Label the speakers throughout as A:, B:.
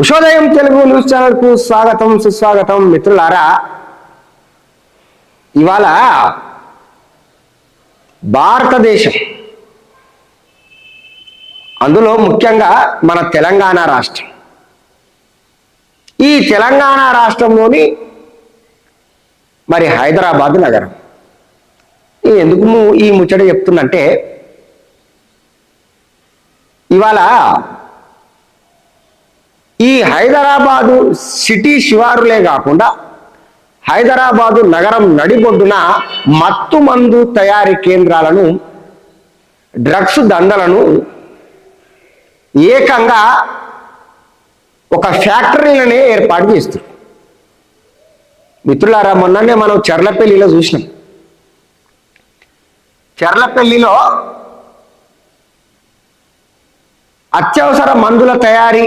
A: ఉషోదయం Telugu news ఛానల్కు స్వాగతం సుస్వాగతం మిత్రులారా. ఇవాళ భారతదేశం అందులో ముఖ్యంగా మన తెలంగాణ రాష్ట్రం. ఈ తెలంగాణ రాష్ట్రంలోని మరి హైదరాబాద్ నగరం. ఎందుకు ఈ ముచ్చట చెప్తుందంటే ఇవాళ ఈ హైదరాబాదు సిటీ శివారులే కాకుండా హైదరాబాదు నగరం నడిబొడ్డున మత్తు మందు తయారీ కేంద్రాలను డ్రగ్స్ దండలను ఏకంగా ఒక ఫ్యాక్టరీలనే ఏర్పాటు చేస్తారు మిత్రులారా మొన్ననే మనం చెర్లపల్లిలో చూసినాం. చెర్లపల్లిలో అత్యవసర మందుల తయారీ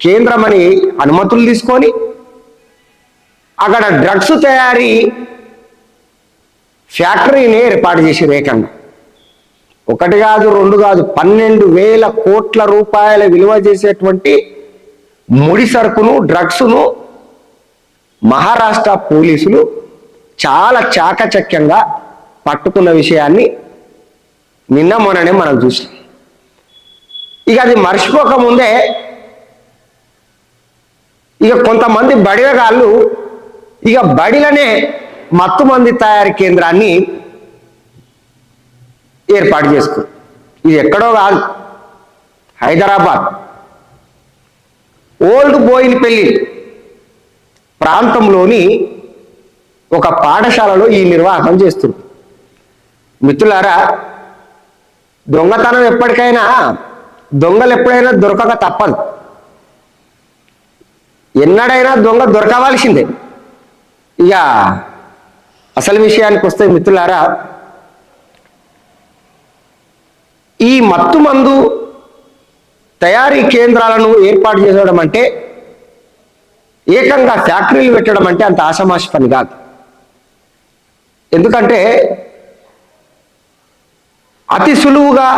A: కేంద్రమని అనుమతులు తీసుకొని అక్కడ డ్రగ్స్ తయారీ ఫ్యాక్టరీని ఏర్పాటు చేసి ఏకంగా. ఒకటి కాదు రెండు కాదు పన్నెండు వేల కోట్ల రూపాయల విలువ చేసేటువంటి ముడి సరుకును డ్రగ్స్ను మహారాష్ట్ర పోలీసులు చాలా చాకచక్యంగా పట్టుకున్న విషయాన్ని నిన్న మొన్ననే మనం చూసాం ఇక అది మర్చిపోకముందే ఇక కొంతమంది బడిగాళ్ళు ఇక బడిలనే మత్తు మంది తయారీ కేంద్రాన్ని ఏర్పాటు చేసుకో ఇది ఎక్కడో కాదు హైదరాబాద్. ఓల్డ్ బోయినపల్లి ప్రాంతంలోని ఒక పాఠశాలలో ఈ నిర్వాహకం చేస్తుంది మిత్రులారా దొంగతనం ఎప్పటికైనా దొంగలు ఎప్పుడైనా దొరకక తప్పదు. ఎన్నడైనా దొంగ దొరకవలసిందే. ఇక అసలు విషయానికి వస్తే మిత్రులారా ఈ మత్తు మందు తయారీ కేంద్రాలను ఏర్పాటు చేయడం అంటే ఏకంగా ఫ్యాక్టరీలు పెట్టడం అంటే అంత ఆషమాషి పని కాదు. ఎందుకంటే అతి సులువుగా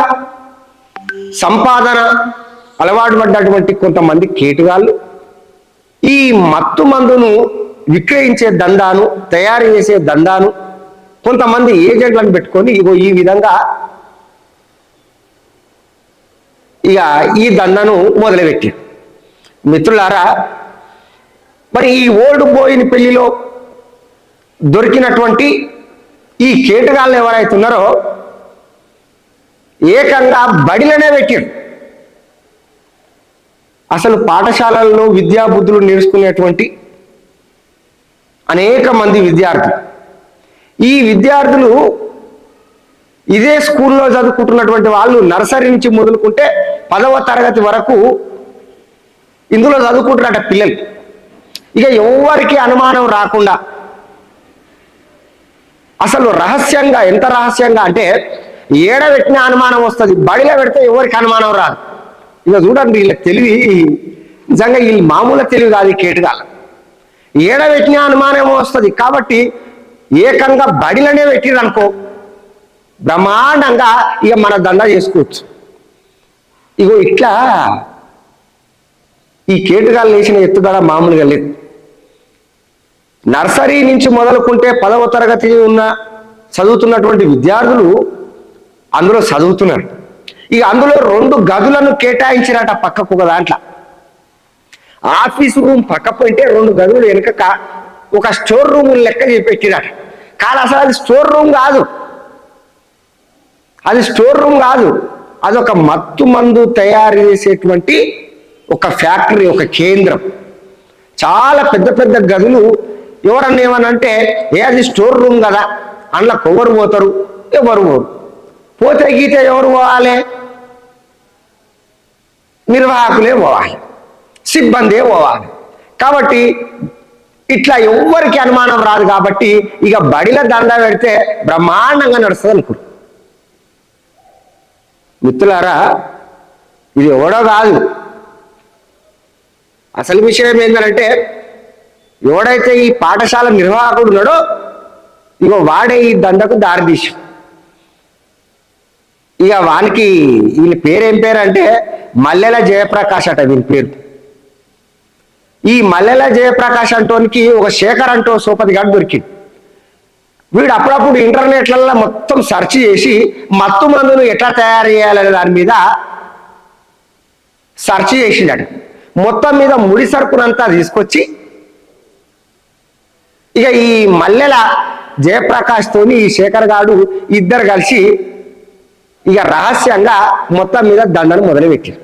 A: సంపాదన అలవాటు పడ్డటువంటి కొంతమంది కేటుగాళ్ళు ఈ మత్తు మందును విక్రయించే దండాను తయారు చేసే దండాను కొంతమంది ఏజెంట్లను పెట్టుకొని ఇగో ఈ విధంగా ఇక ఈ దండను మొదలుపెట్టారు. మిత్రులారా మరి ఈ ఓల్డ్ బోయిన పెళ్ళిలో దొరికినటువంటి ఈ కేటగాళ్ళు ఎవరైతే ఉన్నారో ఏకంగా బడిలోనే పెట్టాడు అసలు పాఠశాలల్లో విద్యా బుద్ధులు నేర్చుకునేటువంటి అనేక మంది విద్యార్థులు. ఈ విద్యార్థులు ఇదే స్కూల్లో చదువుకుంటున్నటువంటి వాళ్ళు నర్సరీ నుంచి మొదలుకుంటే పదవ తరగతి వరకు ఇందులో చదువుకుంటున్నట పిల్లలు. ఇక ఎవరికి అనుమానం రాకుండా అసలు రహస్యంగా ఎంత రహస్యంగా అంటే ఏడ పెట్టిన అనుమానం వస్తుంది బడిలో పెడితే ఎవరికి అనుమానం రాదు. ఇక చూడండి వీళ్ళ తెలివి నిజంగా వీళ్ళు మామూలు తెలివి కాదు కేటుగాల ఏడ పెట్టిన అనుమానం వస్తుంది. కాబట్టి ఏకంగా బడిలనే పెట్టిరనుకో బ్రహ్మాండంగా ఇక మన దండ చేసుకోవచ్చు. ఇగో ఇట్లా ఈ కేటుగాలు లేచిన ఎత్తుదల మామూలుగా లేదు. నర్సరీ నుంచి మొదలుకుంటే పదవ తరగతి ఉన్న చదువుతున్నటువంటి విద్యార్థులు అందులో చదువుతున్నారు. ఇక అందులో రెండు గదులను కేటాయించినట పక్కకు ఒక దాంట్లో. ఆఫీస్ రూమ్ పక్క పోయింటే రెండు గదులు వెనుక ఒక స్టోర్ రూమ్ లెక్క చేపెట్టినట కానీ అసలు అది స్టోర్ రూమ్ కాదు. అది స్టోర్ రూమ్ కాదు. అది ఒక మత్తు మందు తయారు చేసేటువంటి ఒక ఫ్యాక్టరీ ఒక కేంద్రం. చాలా పెద్ద పెద్ద గదులు ఎవరన్నా ఏమనంటే ఏ అది స్టోర్ రూమ్ కదా అందులో ఎవరు పోతారు? ఎవరు పోరు. పోతే గీత ఎవరు పోవాలి? నిర్వాహకులే పోవాలి సిబ్బందే పోవాలి. కాబట్టి ఇట్లా ఎవ్వరికి అనుమానం రాదు కాబట్టి ఇక బడిల దండ పెడితే బ్రహ్మాండంగా నడుస్తుంది అనుకుడు మిత్రులారా ఇది ఎవడో కాదు. అసలు విషయం ఏంటంటే ఎవడైతే ఈ పాఠశాల నిర్వాహకుడు ఉన్నాడో ఇగో వాడే ఈ దండకు దారితీసాడు ఇక వానికి వీళ్ళ పేరు ఏం పేరు అంటే మల్లెల జయప్రకాష్ అట వీని పేరు. ఈ మల్లెల జయప్రకాష్ అంటోనికి ఒక శేఖర్ అంటో సోపతి గాడు దొరికింది వీడు అప్పుడప్పుడు ఇంటర్నెట్లలో మొత్తం సెర్చ్ చేసి మత్తు మందును ఎట్లా తయారు చేయాలనే దాని మీద సెర్చ్ చేసిండట. మొత్తం మీద ముడి సరుకునంతా తీసుకొచ్చి ఇక ఈ మల్లెల జయప్రకాష్ తోని ఈ శేఖర్ గాడు ఇద్దరు కలిసి ఇక రహస్యంగా మొత్తం మీద దండను మొదలుపెట్టారు.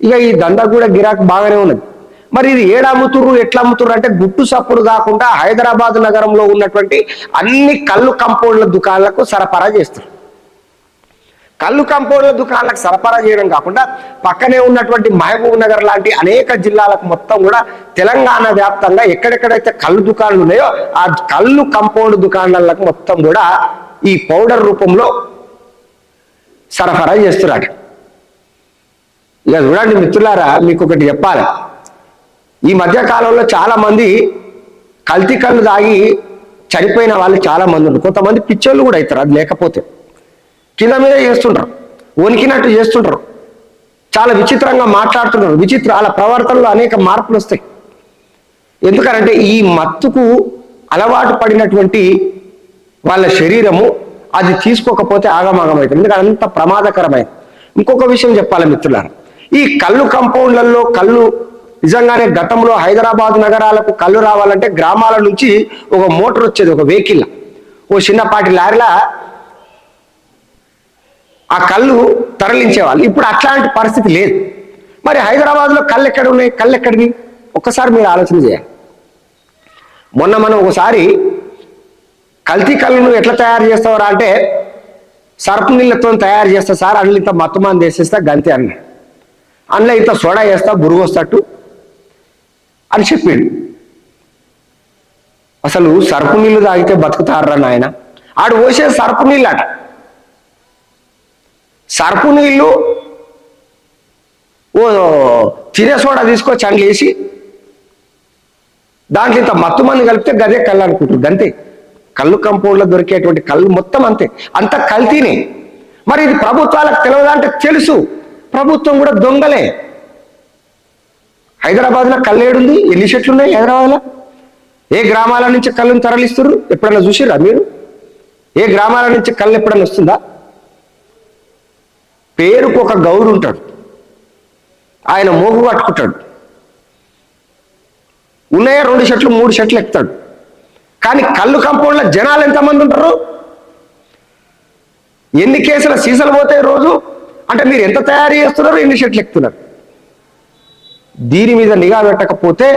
A: ఇక ఈ దండ కూడా గిరాక్ బాగానే ఉన్నది. మరి ఇది ఏడ అమ్ముతుర్రు ఎట్లా అమ్ముతుర్రు అంటే గుట్టు సప్పుడు కాకుండా హైదరాబాద్ నగరంలో ఉన్నటువంటి అన్ని కళ్ళు కంపౌండ్ల దుకాణాలకు సరఫరా చేస్తారు. కళ్ళు కంపౌండ్ల దుకాణాలకు సరఫరా చేయడం కాకుండా పక్కనే ఉన్నటువంటి మహబూబ్ నగర్ లాంటి అనేక జిల్లాలకు మొత్తం కూడా తెలంగాణ వ్యాప్తంగా ఎక్కడెక్కడైతే కళ్ళు దుకాణాలు ఉన్నాయో ఆ కళ్ళు కంపౌండ్ దుకాణాలకు మొత్తం కూడా ఈ పౌడర్ రూపంలో సరఫరా చేస్తున్నాడు ఇక చూడండి మిత్రులారా మీకు ఒకటి చెప్పాలి. ఈ మధ్య కాలంలో కల్తీ కళ్ళు తాగి చనిపోయిన వాళ్ళు చాలా మంది ఉన్నారు. కొంతమంది పిచ్చోళ్ళు కూడా అవుతారు అది లేకపోతే. కింద మీద చేస్తుంటారు వణికినట్టు చేస్తుంటారు. చాలా విచిత్రంగా మాట్లాడుతున్నారు. విచిత్ర వాళ్ళ ప్రవర్తనలో అనేక మార్పులు వస్తాయి. ఎందుకంటే ఈ మత్తుకు అలవాటు పడినటువంటి వాళ్ళ శరీరము అది తీసుకోకపోతే ఆగమాగం అవుతుంది ఎందుకంటే అంత ప్రమాదకరమైన ఇంకొక విషయం చెప్పాలి మిత్రులారా. ఈ కళ్ళు కంపౌండ్లలో కళ్ళు నిజంగానే గతంలో హైదరాబాద్ నగరాలకు కళ్ళు రావాలంటే గ్రామాల నుంచి ఒక మోటార్ వచ్చేది ఒక వెహికల్. ఓ చిన్నపాటి లారీలా ఆ కళ్ళు తరలించేవాళ్ళు. ఇప్పుడు అట్లాంటి పరిస్థితి లేదు. మరి హైదరాబాద్లో కళ్ళు ఎక్కడ ఉన్నాయి? కళ్ళు ఎక్కడివి? ఒక్కసారి మీరు ఆలోచన చేయాలి. మొన్న మనం ఒకసారి కల్తీ కళ్ళను ఎట్లా తయారు చేస్తావరా అంటే సర్పు నీళ్ళతో తయారు చేస్తా సార్ అందులో ఇంత మత్తమాన్ వేసేస్తా గంతే అన్నాడు అందులో ఇంత సోడా వేస్తా బురుగు వస్తట్టు అని చెప్పిండు. అసలు సర్పు నీళ్ళు తాగితే బతుకుతారా నాయన? ఆడు పోసే సర్పు నీళ్ళు అట సర్పు నీళ్ళు ఓ తినే సోడా తీసుకొచ్చి అండ్లేసి వేసి దాంట్లో ఇంత మత్తు మంది కలిపితే గదే కళ్ళు అనుకుంటారు గంతే. కళ్ళు కంపౌండ్లో దొరికేటువంటి కళ్ళు మొత్తం అంతే. అంత కల్తీనే. మరి ఇది ప్రభుత్వాలకు తెలియదా అంటే తెలుసు. ప్రభుత్వం కూడా దొంగలే. హైదరాబాద్లో కళ్ళేడుంది. ఎన్ని చెట్లు ఉన్నాయి హైదరాబాద్లో? ఏ గ్రామాల నుంచి కళ్ళును తరలిస్తున్నారు ఎప్పుడన్నా చూసిరా మీరు? ఏ గ్రామాల నుంచి కళ్ళు ఎప్పుడన్నా వస్తుందా? పేరుకు ఒక గౌరు ఉంటాడు. ఆయన మోగు పట్టుకుంటాడు ఉన్నాయా రెండు షట్లు మూడు షట్లు ఎక్కుతాడు. కానీ కళ్ళు కంపౌండ్లో జనాలు ఎంతమంది ఉంటారు? ఎన్ని కేసుల సీసాలు పోతాయి రోజు? అంటే మీరు ఎంత తయారు చేస్తున్నారు ఎన్ని షర్ట్లు ఎక్కుతున్నారు? దీని మీద నిఘా పెట్టకపోతే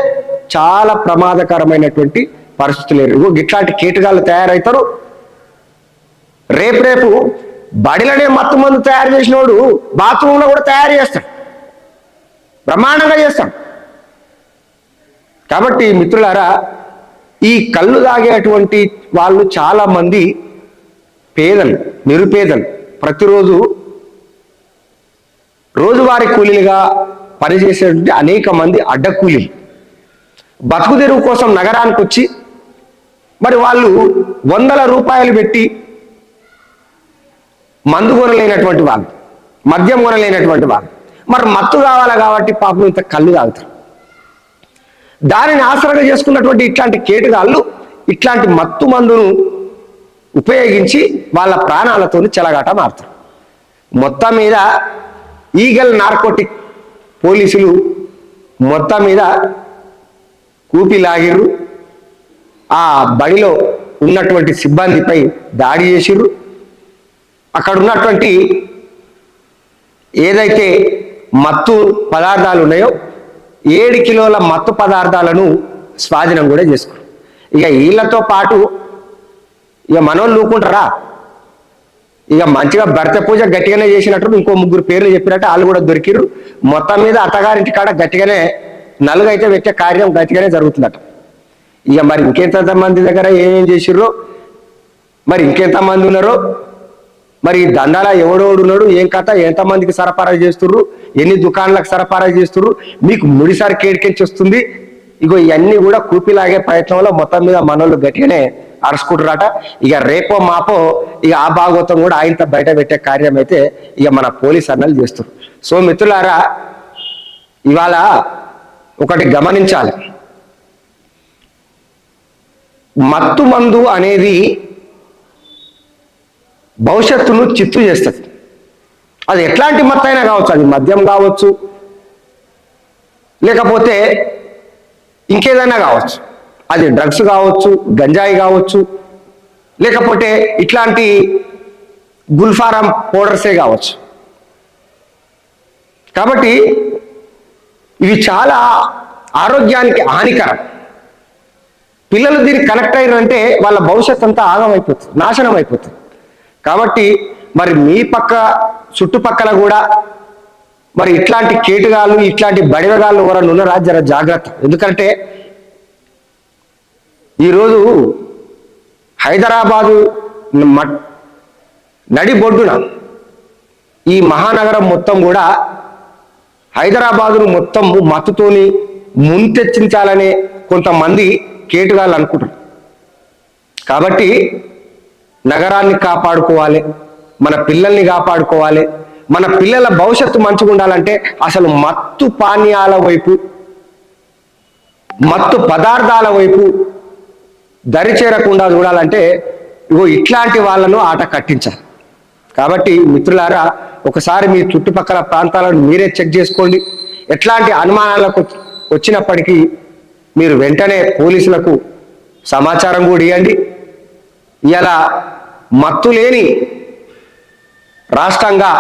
A: చాలా ప్రమాదకరమైనటువంటి పరిస్థితులు ఇగో ఇట్లాంటి కీటకాలు తయారవుతారు రేపు రేపు బడిలోనే మత్తు మందు తయారు చేసినోడు బాత్రూంలో కూడా తయారు చేస్తాడు. బ్రహ్మాండంగా చేస్తాడు. కాబట్టి మిత్రులారా ఈ కళ్ళు తాగేటువంటి వాళ్ళు చాలా మంది పేదలు నిరుపేదలు. ప్రతిరోజు రోజువారీ కూలీలుగా పనిచేసేటువంటి అనేక మంది అడ్డ కూలీలు బతుకు తెరువు కోసం నగరానికి వచ్చి మరి వాళ్ళు వందల రూపాయలు పెట్టి మందు కొనలేనటువంటి వాళ్ళు మద్యం కొనలేనటువంటి వాళ్ళు. మరి మత్తు కావాలి కాబట్టి పాపం ఇంత కళ్ళు తాగుతారు. దానిని ఆసరగా చేసుకున్నటువంటి ఇట్లాంటి కేటగాళ్ళు ఇట్లాంటి మత్తు మందును ఉపయోగించి వాళ్ళ ప్రాణాలతో చెలగాట మారుతారు. మొత్తం మీద ఈగల్ నార్కోటిక్ పోలీసులు మొత్తం మీద కూపి లాగిర్రు. ఆ బడిలో ఉన్నటువంటి సిబ్బందిపై దాడి చేసిర్రు. అక్కడ ఉన్నటువంటి ఏదైతే మత్తు పదార్థాలు ఉన్నాయో ఏడు కిలోల మత్తు పదార్థాలను స్వాధీనం కూడా చేసుకోరు. ఇక వీళ్ళతో పాటు ఇక మనోళ్ళు ఊకుంటారా ఇక మంచిగా భర్త పూజ గట్టిగానే చేసినట్టు ఇంకో ముగ్గురు పేర్లు చెప్పినట్టు వాళ్ళు కూడా దొరికిరు మొత్తం మీద అత్తగారింటి కాడ గట్టిగానే నలుగు అయితే పెట్టే కార్యం గట్టిగానే జరుగుతుందట. ఇక మరి ఇంకెంత మంది దగ్గర ఏమేం చేసిర్రో? మరి ఇంకెంత మంది ఉన్నారో? మరి దండాల ఎవడెవడున్నాడు ఏం కథ ఎంతమందికి సరఫరా చేస్తుర్రు ఎన్ని దుకాణాలకు సరఫరా చేస్తుర్రు మీకు ముడిసారి కేడికెంచి వస్తుంది. ఇగో ఇవన్నీ కూడా కూపిలాగే ప్రయత్నంలో మొత్తం మీద మనోళ్ళు గట్టిగానే అరుచుకుంటారట ఇక రేపో మాపో ఇక ఆ భాగవతం కూడా ఆయనతో బయట పెట్టే కార్యం అయితే ఇక మన పోలీస్ అన్నలు చేస్తారు సో మిత్రులారా ఇవాళ ఒకటి గమనించాలి. మత్తు మందు అనేది భవిష్యత్తును చిత్తు చేస్తుంది. అది ఎట్లాంటి మత్తు అయినా కావచ్చు అది మద్యం కావచ్చు లేకపోతే ఇంకేదైనా కావచ్చు. అది డ్రగ్స్ కావచ్చు గంజాయి కావచ్చు లేకపోతే ఇట్లాంటి గుల్ఫారం పౌడర్సే కావచ్చు. కాబట్టి ఇవి చాలా ఆరోగ్యానికి హానికరం. పిల్లలు దీనికి కనెక్ట్ అయ్యారంటే వాళ్ళ భవిష్యత్ అంతా ఆగమైపోతుంది నాశనం అయిపోతుంది కాబట్టి మరి మీ పక్క చుట్టుపక్కల కూడా మరి ఇట్లాంటి కేటుగాళ్ళు ఇట్లాంటి బడివగాళ్ళు ఎవరైనా ఉన్నారా? జర జాగ్రత్త. ఎందుకంటే ఈరోజు హైదరాబాదు నడిబొడ్డున ఈ మహానగరం మొత్తం కూడా హైదరాబాదును మొత్తం మత్తుతోని ముంతెచ్చించాలనే కొంతమంది కేటుగాళ్ళు అనుకుంటారు కాబట్టి నగరాన్ని కాపాడుకోవాలి మన పిల్లల్ని కాపాడుకోవాలి మన పిల్లల భవిష్యత్తు మంచిగా ఉండాలంటే అసలు మత్తు పానీయాల వైపు మత్తు పదార్థాల వైపు దరి చేరకుండా చూడాలంటే ఇగో ఇట్లాంటి వాళ్ళను ఆట కట్టించాలి. కాబట్టి మిత్రులారా ఒకసారి మీ చుట్టుపక్కల ప్రాంతాలను మీరే చెక్ చేసుకోండి. ఎట్లాంటి అనుమానాలకు వచ్చినప్పటికీ మీరు వెంటనే పోలీసులకు సమాచారం కూడా ఇవ్వండి. ఇలా మత్తు లేని రాష్ట్రంగా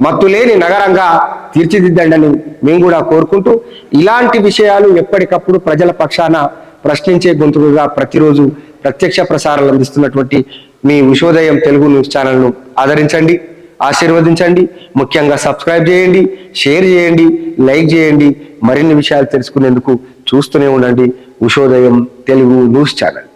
A: మత్తు లేని నగరంగా తీర్చిదిద్దండి మేము కూడా కోరుకుంటూ ఇలాంటి విషయాలు ఎప్పటికప్పుడు ప్రజల పక్షాన ప్రశ్నించే గొంతుకుగా ప్రతిరోజు ప్రత్యక్ష ప్రసారాలు అందిస్తున్నటువంటి మీ ఉషోదయం తెలుగు న్యూస్ ఛానల్ను ఆదరించండి ఆశీర్వదించండి ముఖ్యంగా సబ్స్క్రైబ్ చేయండి షేర్ చేయండి లైక్ చేయండి మరిన్ని విషయాలు తెలుసుకునేందుకు చూస్తూనే ఉండండి ఉషోదయం తెలుగు న్యూస్ ఛానల్.